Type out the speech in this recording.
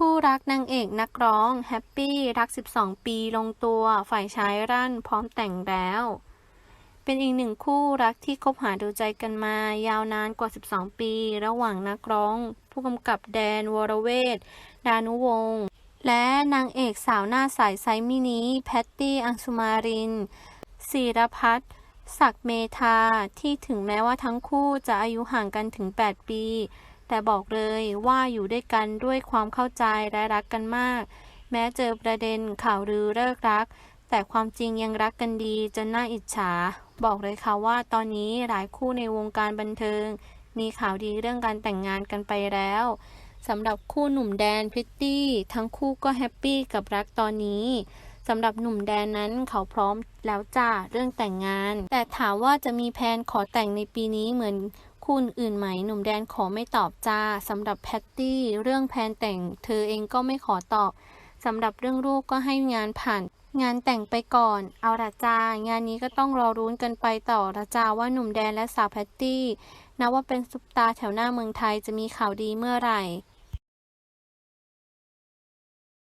คู่รักนางเอกนักร้องแฮปปี้รัก 12 ปีลงตัว ฝ่ายชายรั่นพร้อมแต่งแล้ว เป็นอีกหนึ่งคู่รักที่คบหาดูใจกันมายาวนานกว่า 12 ปี ระหว่างนักร้อง ผู้กำกับแดนวรเวทดานุวงศ์และนางเอกสาวหน้าใสไซมินิแพตตี้อังสุมารินศิรพัฒน์ศักดิ์เมธาที่ถึงแม้ว่าทั้งคู่จะอายุห่างกันถึง 8 ปี แต่บอกเลยว่าอยู่ด้วยกันด้วยความเข้าใจและรักกันมาก แม้เจอประเด็นข่าวลือเลิกรัก แต่ความจริงยังรักกันดีจนน่าอิจฉา บอกเลยค่ะว่าตอนนี้หลายคู่ในวงการบันเทิง มีข่าวดีเรื่องการแต่งงานกันไปแล้วสำหรับคู่หนุ่มแดนพริตตี้ ทั้งคู่ก็แฮปปี้กับรักตอนนี้สำหรับหนุ่มแดนนั้นเขาพร้อมแล้วจ้าเรื่องแต่งงาน แต่ถามว่าจะมีแพนขอแต่งในปีนี้เหมือน คุณอื่นไหมหนุ่มแดนขอไม่ตอบจ้าสำหรับแพตตี้เรื่องแพนแต่ง เธอเองก็ไม่ขอตอบสำหรับเรื่องลูกก็ให้งานผ่าน งานแต่งไปก่อน เอาละจ้างานนี้ก็ต้องรอรุ้นกันไปต่อละจ้าว่าหนุ่มแดนและสาวแพตตี้นับว่าเป็นซุปตาร์แถวหน้าเมืองไทยจะมีข่าวดีเมื่อไหร่